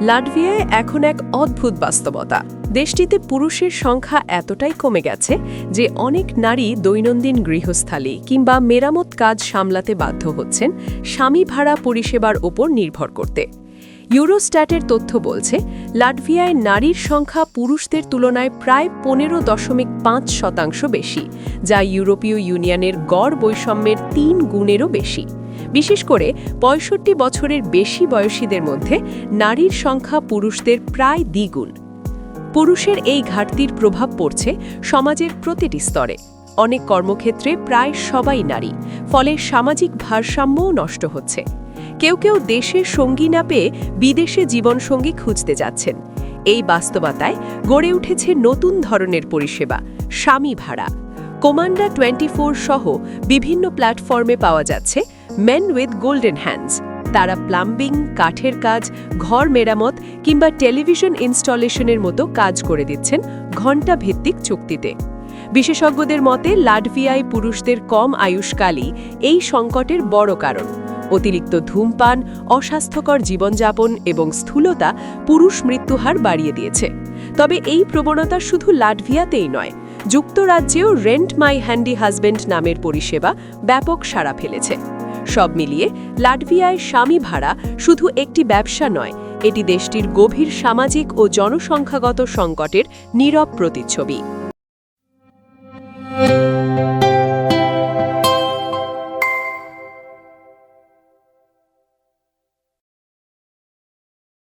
লাটভিয়ায় এখন এক অদ্ভুত বাস্তবতা। দেশটিতে পুরুষের সংখ্যা এতটাই কমে গেছে যে অনেক নারী দৈনন্দিন গৃহস্থালী কিংবা মেরামত কাজ সামলাতে বাধ্য হচ্ছেন স্বামী ভাড়া পরিষেবার ওপর নির্ভর করতে। ইউরোস্ট্যাটের তথ্য বলছে, লাটভিয়ায় নারীর সংখ্যা পুরুষদের তুলনায় প্রায় পনেরো দশমিক পাঁচ শতাংশ বেশি, যা ইউরোপীয় ইউনিয়নের গড় বৈষম্যের তিন গুণেরও বেশি। বিশেষ করে পঁয়ষট্টি বছরের বেশি বয়সীদের মধ্যে নারীর সংখ্যা পুরুষদের প্রায় দ্বিগুণ। পুরুষের এই ঘাটতির প্রভাব পড়ছে সমাজের প্রতিটি স্তরে। অনেক কর্মক্ষেত্রে প্রায় সবাই নারী, ফলে সামাজিক ভারসাম্যও নষ্ট হচ্ছে। কেউ কেউ দেশের সঙ্গী না পেয়ে বিদেশে জীবনসঙ্গী খুঁজতে যাচ্ছেন। এই বাস্তবতায় গড়ে উঠেছে নতুন ধরনের পরিষেবা, স্বামী ভাড়া। কোমান্ডা টোয়েন্টি সহ বিভিন্ন প্ল্যাটফর্মে পাওয়া যাচ্ছে মেন উইথ গোল্ডেন হ্যান্ডস তারা প্লাম্বিং কাঠের কাজ, ঘর মেরামত কিংবা টেলিভিশন ইনস্টলেশনের মতো কাজ করে দিচ্ছেন ঘণ্টা ভিত্তিক চুক্তিতে। বিশেষজ্ঞদের মতে, লাটভিয়ায় পুরুষদের কম আয়ুষ্কালই এই সংকটের বড় কারণ। অতিরিক্ত ধূমপান, অস্বাস্থ্যকর জীবনযাপন এবং স্থূলতা পুরুষ মৃত্যুহার বাড়িয়ে দিয়েছে। তবে এই প্রবণতা শুধু লাটভিয়াতেই নয়, যুক্তরাজ্যেও রেন্ট মাই হ্যান্ডি হাজবেন্ড নামের পরিষেবা ব্যাপক সাড়া ফেলেছে। সব মিলিয়ে লাটভিয়ায় স্বামী ভাড়া শুধু একটি ব্যবসা নয়, এটি দেশটির গভীর সামাজিক ও জনসংখ্যাগত সংকটের নীরব প্রতিচ্ছবি।